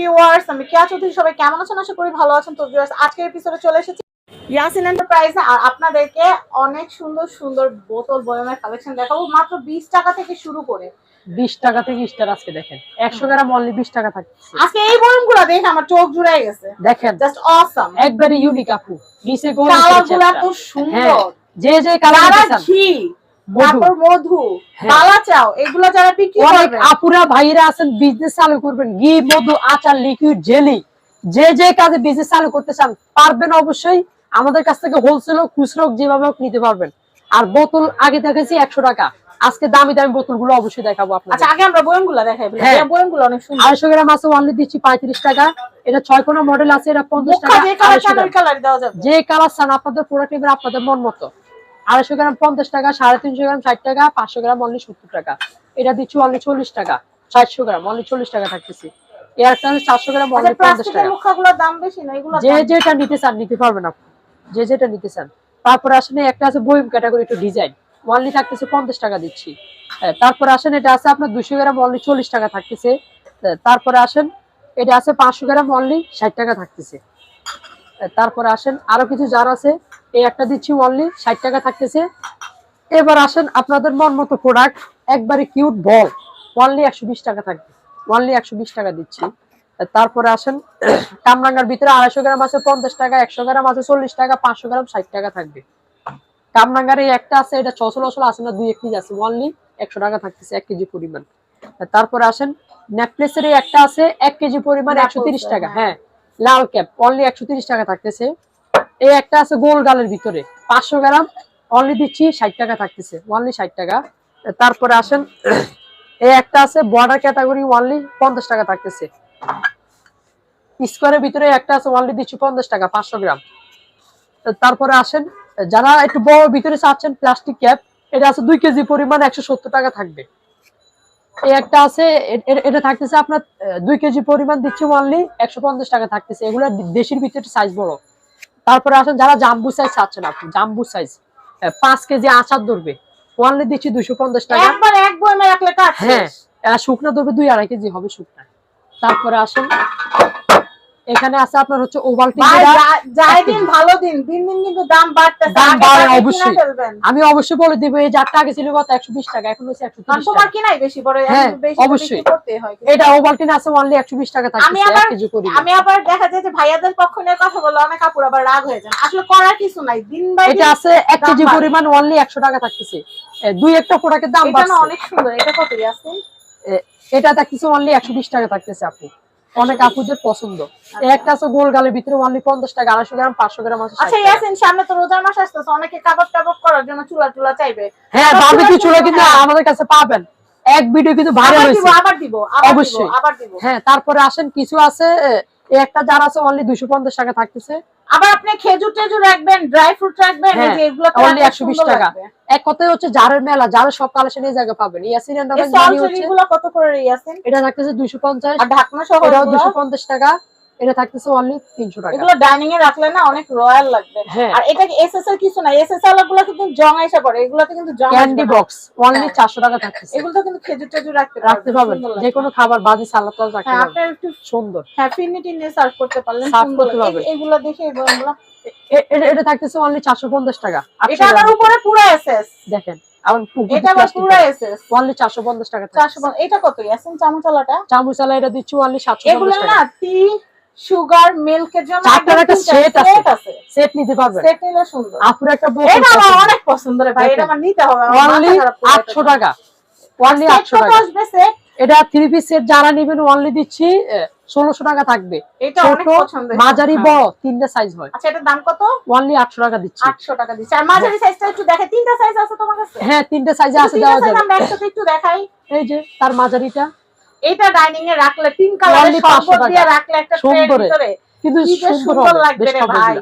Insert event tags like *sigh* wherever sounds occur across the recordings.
Viewers আমি কেয়া চৌধুরী সবাই কেমন আছেন আশা করি ভালো আছেন। তো ভিউয়ার্স আজকের এপিসোডে চলে এসেছি ইয়াসিন এন্টারপ্রাইজে আর আপনাদেরকে অনেক সুন্দর সুন্দর বোতল বয়মের কালেকশন দেখাবো। মাত্র বিশ টাকা থেকে শুরু করে। বিশ টাকা থেকে স্টার আজকে দেখেন। একশো গ্রাম অনলি বিশ টাকা থাকছে। আজকে এই বয়মগুলো দেখে আমার চোখ জুড়ে গেছে। দেখেন। জাস্ট অসাম একবারে ইউনিক আপু। নিচে গোল কালারগুলো এত সুন্দর। যে যে কালার ঘি। তারপর মধু হ্যাঁ। বালা চাও এগুলো যারা বিক্রি করবে আপুরা ভাইরা আছেন বিজনেস চালু করবেন। ঘি মধু আচার লিকুইড জেলি যে যে কাজে বিজনেস চালু করতে চান পারবেন অবশ্যই। আমাদের কাছ থেকে হোলসেল হোক খুচরো হোক যেভাবে হোক নিতে পারবেন। আর বোতল আগে দেখেছি একশো টাকা। আজকে দামি দামি বোতলগুলো অবশ্যই দেখাবো আচ্ছা আগে আমরা বয়মগুলো দেখাই হ্যাঁ। বয়মগুলো অনেক সুন্দর। আড়াইশো গ্রাম আছে অনলি দিচ্ছি পঁয়ত্রিশ টাকা। এটা ছয় কোনো মডেল আছে এটা পঞ্চাশ টাকা যে কালার চান যে কালার আপনাদের প্রোডাক্ট নেবেন আপনাদের মন মতো। আড়াইশো গ্রাম পঞ্চাশ টাকা সাড়ে তিনশো গ্রাম ষাট টাকা পাঁচশো গ্রাম অনলি সত্তর টাকা। এটা দিচ্ছি অনলি চল্লিশ টাকা চারশো গ্রাম অনলি চল্লিশ টাকা থাকতেছি। এয়ারটা চারশো গ্রাম আচ্ছা অনলি পঞ্চাশ টাকা। মুখাগুলোর দাম বেশি না? এগুলো যে যেটা নিতে চান নিতে পারবেন আপনি যে যেটা নিতে চান। তারপরে আসেন একটা আছে বইম ক্যাটাগরি একটু ডিজাইন অনলি থাকতেছে পঞ্চাশ টাকা দিচ্ছি। তারপরে আসেন এটা আছে আপনার দুশো গ্রাম অনলি চল্লিশ টাকা থাকতেছে। তারপরে আসেন এটা আছে পাঁচশো গ্রাম অনলি ষাট টাকা থাকতেছে। তারপরে আসেন আরও কিছু জার আছে। এই একটা দিচ্ছি অনলি ষাট টাকা থাকতেছে। এবার আসেন আপনাদের মন মতো প্রোডাক্ট একবারে কিউট বল অনলি একশো বিশ টাকা থাকবে। অনলি একশো বিশ টাকা দিচ্ছি। তারপরে আসেন, *clears throat* কামরাঙ্গার ভিতরে আড়াইশো গ্রাম আছে, পঞ্চাশ টাকা, একশো গ্রাম আছে, চল্লিশ টাকা, পাঁচশো গ্রাম, ষাট টাকা থাকবে। কামরাঙ্গার এই একটা আছে, এটা ছশো লসল আছে না, দুই এক কেজি আছে। অনলি একশো টাকা থাকতেছে, এক কেজি পরিমাণ। তারপরে আসেন নেকলেসের এই একটা আছে, এক কেজি পরিমাণ একশো টাকা। হ্যাঁ। লাল ক্যাপ অনলি একশো টাকা থাকতেছে। এই একটা আছে গোল গালের ভিতরে। পাঁচশো গ্রাম অনলি দিচ্ছি ষাট টাকা থাকতেছে অনলি ষাট টাকা। তারপরে আসেন, এই একটা আছে বর্ডার ক্যাটাগরি অনলি পঞ্চাশ টাকা থাকতেছে। স্কোয়ারের ভিতরে একটা আছে অনলি দিচ্ছি পঞ্চাশ টাকা, পাঁচশো গ্রাম। তারপরে আসেন, যারা একটু বড় ভিতরে চাচ্ছেন প্লাস্টিক ক্যাপ এটা আছে দুই কেজি পরিমাণ একশো সত্তর টাকা থাকবে। এই একটা আছে এটা থাকতেছে আপনার দুই কেজি পরিমাণ দিচ্ছি অনলি একশো পঞ্চাশ টাকা থাকতেছে। এগুলো দেশের ভিতরে সাইজ বড়। তারপরে আসেন যারা জাম্বু সাইজ চাচ্ছেন আপনি জাম্বু সাইজ পাঁচ কেজি আচার ধরবে। ওয়ানলি দিচ্ছি দুশো পঞ্চাশ টাকা। হ্যাঁ। শুকনা ধরবে দুই আড়াই কেজি হবে শুকনা তারপরে আসেন এখানে আছে আপনার হচ্ছে ওভালটি ভাই, যাই দিন ভালো দিন দিন দিন কিন্তু দাম বাড়তেছে। দাম বাড়ে অবশ্যই। আমি অবশ্যই বলে দিব এই যারটা আগে ছিল কত? একশো বিশ টাকা এখন হচ্ছে একশো কারণ তিরিশ তোমার টাকা। কিনাই বেশি বড় হ্যাঁ, বেশি অবশ্যই। করতে হয়। এটা ওভালটিন আছে অনলি একশো বিশ টাকা আমি আবার আমি আবার দেখা যায় যে ভাইয়াদের পক্ষ নিয়ে কথা বলে অনেক আবার রাগ হয়ে যান আসলে করার কিছু নাই দিন বাই এটা আছে এক কেজি বাড়ে। পরিমাণ অনলি একশো টাকা থাকতেছে। দুই একটা প্রোডাক্টের দাম এটা অনেক সুন্দর এটা কতই আছে? এটা থাকতেছে অনলি একশো বিশ টাকা থাকতেছে আপু। অনেক আপুদের পছন্দ। একটা আছে গোল গালের ভিতরে অনলি পঞ্চাশ টাকা আড়াইশো গ্রাম পাঁচশো গ্রাম আছে আচ্ছা ইয়াসিন সামনে তো রোজার মাস আসতেছে অনেকে কাবাব টাবাব করার জন্য চুলা টুলা চাইবে। হ্যাঁ বাবু কি চুলা কিন্তু হ্যাঁ। আমাদের কাছে পাবেন। এক ভিডিও কিন্তু ভাইরাল হয়েছে। আবার দিব আবার দিব আবার দিব। হ্যাঁ তারপরে আসেন কিছু আছে একটা জার আছে অনলি দুইশো পঞ্চাশ টাকা থাকতেছে। আবার আপনি খেজুর টেজুর রাখবেন ড্রাই ফ্রুট রাখবেন এই একশো যে এগুলো only 120 টাকা। এক কথায় হচ্ছে জারের মেলা জারের সব কালেকশন এই জায়গায় পাবেন। ইয়াসিন এন্ড কত করে ইয়াসিন? এটা থাকতেছে দুইশো পঞ্চাশ আর ঢাকনা সহ এটাও টাকা। এটা থাকতেছে অনলি তিনশো টাকা। এগুলো ডাইনিং এ রাখলে না অনেক রয়্যাল লাগবে। হ্যাঁ। আর এটা এসএস এর কিছু না এসএস এরগুলো কিন্তু জং এসে পড়ে এগুলোতে কিন্তু জং ক্যান্ডি বক্স অনলি চারশো টাকা থাকতেছে। এগুলো তো কিন্তু খেজুর টেজুর রাখতে রাখতে পারবেন। যে কোনো খাবার বাজি সালাদ টালাদ রাখতে হ্যাঁ পারবেন। আপনার একটু সুন্দর। হ্যাঁ ফিনিটি নিয়ে সার্ভ করতে পারলেন করতে পারবেন। এগুলো দেখে এগুলো এটা থাকতেছে অনলি চারশো পঞ্চাশ টাকা। এটা আবার উপরে পুরো এসএস দেখেন এটা পুরো এসএস অনলি চারশো পঞ্চাশ টাকা চারশো এটা কত চামচালাটা চামুচালা এটা দিচ্ছি অনলি সাতশো এগুলো না সুগার মিল্কের জন্য একটা সেট আছে। সেট নিতে পারবেন সেট নিলে সুন্দর। আপুর একটা এটা আমার অনেক পছন্দ রে ভাই এটা আমার নিতে হবে। অনলি খারাপ করে আটশো এটা। টাকা। অনলি Set আটশো কত টাকা। আসবে set? এটা থ্রি পিস সেট যারা নেবেন অনলি দিচ্ছি ষোলোশো টাকা থাকবে। এটা অনেক পছন্দ মাঝারি হ্যাঁ। বড় তিনটা সাইজ হয়। আচ্ছা এটার দাম কত? অনলি আটশো টাকা দিচ্ছি। আটশো টাকা দিচ্ছে। আর মাঝারি সাইজটা একটু দেখে তিনটা সাইজ আছে তোমার কাছে? হ্যাঁ তিনটা সাইজ আছে size যাবে। আমরা একসাথে একটু দেখাই। এই যে তার মাঝারিটা। এটা ডাইনিং এ রাখলে পিঙ্ক কালারের 500 দিয়ে রাখলে একটা ট্রের সুন্দরে। ভিতরে। কিন্তু সুন্দর লাগবে রে ভাই।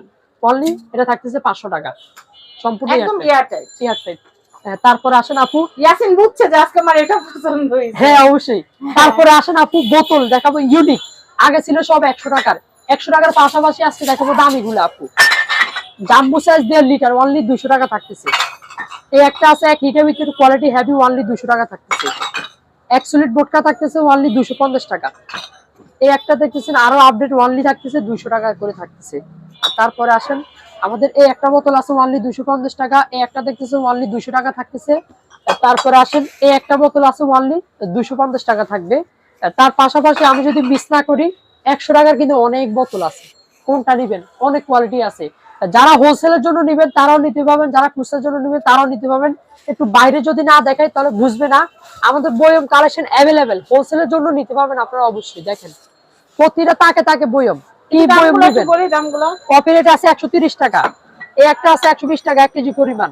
অনলি এটা থাকতেছে পাঁচশো টাকা। সম্পূর্ণ একদম এয়ারটাইট এয়ারটাইট তারপরে আসেন আপু। ইয়াসিন বুঝছে যে আজকে আমার এটা পছন্দ হয়েছে। হ্যাঁ অবশ্যই। তারপরে আসেন আপু বোতল। দেখাবো ইউনিক আগে ছিল সব একশো টাকার। একশো টাকার পাশাপাশি আজকে দেখাবো দামি গুলো আপু। জাম্বু সাইজ দেড় লিটার অনলি দুশো টাকা থাকতেছে। এই একটা আছে এক লিটার ভিতরে কোয়ালিটি হেভি অনলি দুশো টাকা থাকতেছে। এক সুলিট বোটকা থাকতেছে অনলি দুশো পঞ্চাশ টাকা। এই একটা দেখতেছেন, আরও আপডেট ওয়ানলি থাকতেছে, দুইশো টাকা করে থাকতেছে। তারপরে আসেন, আমাদের এই একটা বোতল আছে ওয়ানলি দুইশো পঞ্চাশ টাকা, এই একটা দেখতেছেন ওয়ানলি দুইশো টাকা থাকতেছে। তারপরে আসেন, এই একটা বোতল আছে ওয়ানলি দুশো পঞ্চাশ টাকা থাকবে। তার পাশাপাশি আমি যদি মিস না করি, একশো টাকার কিন্তু অনেক বোতল আছে। কোনটা নিবেন? অনেক কোয়ালিটি আছে। যারা হোলসেলের জন্য নিবেন তারাও নিতে পারবেন। যারা খুচরার জন্য নিবেন তারাও নিতে পারবেন। একটু বাইরে যদি না দেখাই তাহলে বুঝবে না। আমাদের বয়ম কালেকশন অ্যাভেলেবেল হোলসেলের জন্য নিতে পারবেন আপনারা অবশ্যই। দেখেন প্রতিটা তাকে তাকে বয়ম। কি বয়ম নিবেন? কপি রেট আছে একশো টাকা। এই একটা আছে একশো বিশ টাকা এক কেজি পরিমাণ।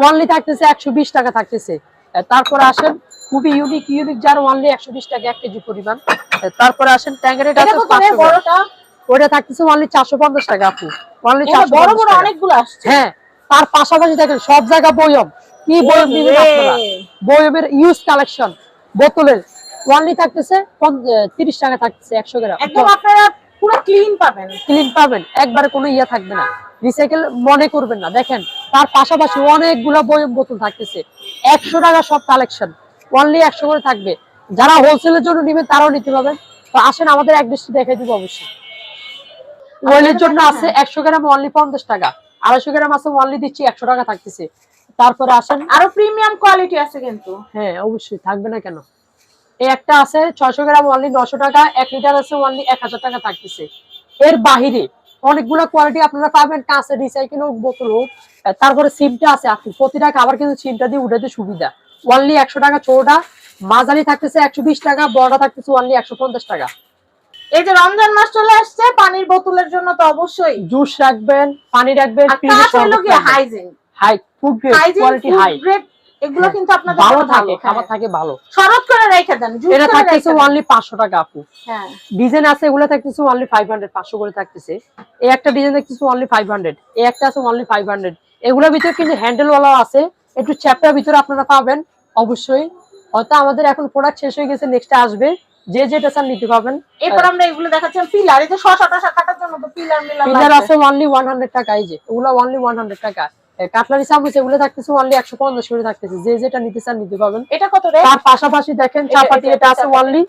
ওয়ানলি থাকতেছে একশো বিশ টাকা থাকতেছে। তারপরে আসেন খুবই ইউনিক ইউনিক যার ওয়ানলি একশো বিশ টাকা এক কেজি পরিমাণ। তারপরে আসেন ট্যাঙ্গের রেট এটা আছে কত রে 500 গ্রাম। বড়টা ওটা থাকতেছে চারশো পঞ্চাশ টাকা আপু। চারশো বড় বড় অনেকগুলো আসছে। হ্যাঁ তার পাশাপাশি দেখেন সব জায়গা বয়ম। কি বয়ম আপনারা? বয়মের ইউজ কালেকশন বোতলের। থাকতেছে তিরিশ টাকা থাকতেছে একশো গ্রাম। একদম আপনারা পুরো ক্লিন পাবেন। ক্লিন পাবেন একবারে কোনো ইয়ে থাকবে না। রিসাইকেল মনে করবেন না। দেখেন তার পাশাপাশি অনেকগুলো বয়ম বোতল থাকতেছে। একশো টাকা সব কালেকশন অনলি একশো করে থাকবে। যারা হোলসেলের জন্য নেবেন তারাও নিতে পারবেন। তো আসেন আমাদের এক দৃষ্টি দেখাই দিব অবশ্যই। ওয়েলের জন্য আছে একশো গ্রাম অনলি পঞ্চাশ টাকা। আড়াইশো গ্রাম আছে অনলি দিচ্ছি একশো টাকা থাকতেছে। তারপরে আসেন আরও প্রিমিয়াম কোয়ালিটি আছে কিন্তু। হ্যাঁ অবশ্যই থাকবে না কেন? এই একটা আছে ছয়শো গ্রাম অনলি নশো টাকা এক লিটার আছে অনলি এক হাজার টাকা থাকতেছে। এর বাহিরে অনেকগুলো কোয়ালিটি আপনারা পাবেন কাঁচের রিসাইকেল হোক বোতল হোক। তারপরে সিমটা আছে আপনি প্রতিটা খাবার কিন্তু সিমটা দিয়ে উঠাতে সুবিধা। অনলি একশো টাকা ছোটটা মাঝারি থাকতেছে একশো বিশ টাকা বড়টা থাকতেছে অনলি একশো পঞ্চাশ টাকা। এই যে রমজান মাস চলে আসছে পানির বোতলের জন্য তো অবশ্যই। জুস রাখবেন পানি রাখবেন আর কাজ হলো কি hygiene high food grade quality high grade এগুলো কিন্তু আপনাদের ভালো থাকে হ্যাঁ। খাবার থাকে ভালো। শরৎ করে রেখে দেন এটা থাকতেছে অনলি পাঁচশো টাকা আপু। হ্যাঁ। ডিজাইন আছে এগুলো থাকতেছে অনলি ফাইভ হান্ড্রেড পাঁচশো করে থাকতেছে। এই একটা ডিজাইন অনলি এই একটা আছে অনলি ফাইভ হান্ড্রেড এগুলোর ভিতরে কিন্তু হ্যান্ডেল ওয়ালা আছে একটু চ্যাপ্টার ভিতরে আপনারা পাবেন অবশ্যই। হয়তো আমাদের এখন প্রোডাক্ট শেষ হয়ে গেছে নেক্সট আসবে। যে যেটা চান নিতে পাবেন। এরপর আমরা এগুলো দেখাচ্ছিলাম পিলার এই যে শশা টশা কাটার জন্য তো পিলার মিলার পিলার আছে অনলি ওয়ান হান্ড্রেড টাকা এই যে অনলি ওয়ান হান্ড্রেড টাকা। কাটলারি চামচ এগুলো থাকতেছে অনলি একশো পঞ্চাশ করে থাকতেছে। যে যেটা নিতে চান নিতে পাবেন এটা কত রে তার পাশাপাশি দেখেন চাপাতি এটা- আছে। অনলি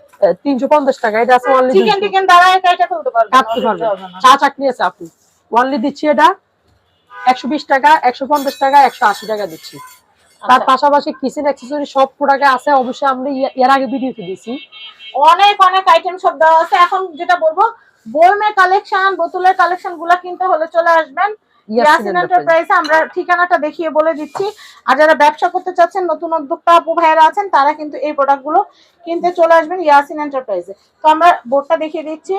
তিনশো পঞ্চাশ টাকা এটা আছে অনলি চিকেন দ্বারা এটা এটা তুলতে পারবেন কাটতে পারবেন। চা চাকরি আছে আপনি ওয়ানলি দিচ্ছি এটা একশো বিশ টাকা একশো পঞ্চাশ টাকা একশো আশি টাকা দিচ্ছি। তার। পাশাপাশি কিচেন অ্যাক্সেসরি সব প্রোডাক্ট আছে অবশ্যই আমরা এর আগে ভিডিওতে দিছি অনেক অনেক আইটেম সব দেওয়া আছে। এখন যেটা বলব বইমের কালেকশন বোতলের কালেকশনগুলা কিনতে হলে চলে আসবেন। ইয়াসিন। এন্টারপ্রাইজে আমরা ঠিকানাটা দেখিয়ে বলে দিচ্ছি। আর যারা ব্যবসা করতে চাচ্ছেন নতুন উদ্যোক্তা আপু ভাইয়েরা আছেন তারা কিন্তু এই প্রোডাক্টগুলো কিনতে চলে আসবেন ইয়াসিন এন্টারপ্রাইজে তো আমরা বোর্ডটা দেখিয়ে দিচ্ছি।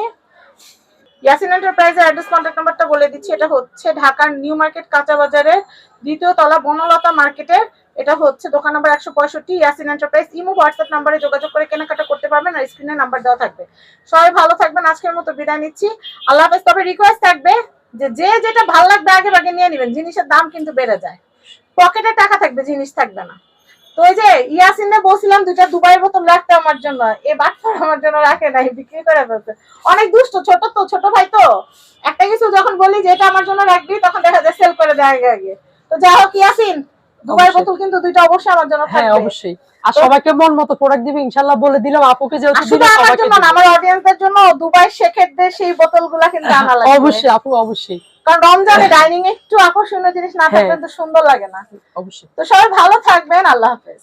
ইয়াসিন এন্টারপ্রাইজের অ্যাড্রেস কন্ট্যাক্ট নাম্বারটা বলে দিচ্ছি, এটা হচ্ছে ঢাকার নিউ মার্কেট, কাঁচা বাজারের দ্বিতীয় তলা বনলতা মার্কেটের এটা হচ্ছে দোকান নাম্বার একশো পঁয়ষট্টি, ইয়াসিন এন্টারপ্রাইজ। ইমো হোয়াটসঅ্যাপ নাম্বারে যোগাযোগ করে কেনাকাটা করতে পারবেন আর স্ক্রিনে নাম্বার দেওয়া থাকবে। সবাই ভালো থাকবেন, আজকের মতো বিদায় নিচ্ছি। আল্লাহ হাফেজ, তবে রিকোয়েস্ট থাকবে যে যে যেটা ভালো লাগবে আগে আগে নিয়ে নেবেন, জিনিসের দাম কিন্তু বেড়ে যায়। পকেটে টাকা থাকবে, জিনিস থাকবে না। তো এই যে ইয়াসিনে বলছিলাম দুইটা দুবাই বোতল রাখতে আমার জন্য। এ বাচ্চা আমার জন্য রাখে নাই বিক্রি করে ফেলছে। অনেক দুষ্ট ছোট তো ছোট ভাই তো। একটা কিছু যখন বলি যে এটা আমার জন্য রাখবি তখন দেখা যায় সেল করে দেয় আগে আগে। তো যাই হোক ইয়াসিন দুবাই বোতল কিন্তু দুইটা অবশ্যই আমার জন্য হ্যাঁ অবশ্যই। আর সবাইকে মন মতো প্রোডাক্ট দিবে ইনশাল্লাহ বলে দিলাম আপুকে যেহেতু শুধু আমার জন্য না। আমার অডিয়েন্সদের জন্য দুবাই শেখেরদের সেই বোতলগুলা কিন্তু আনা লাগবে। অবশ্যই আপু অবশ্যই। কারণ রমজানে ডাইনিং একটু আকর্ষণীয় জিনিস না থাকলে হ্যাঁ। তো সুন্দর লাগে না। অবশ্যই। তো সবাই ভালো থাকবেন আল্লাহ হাফেজ।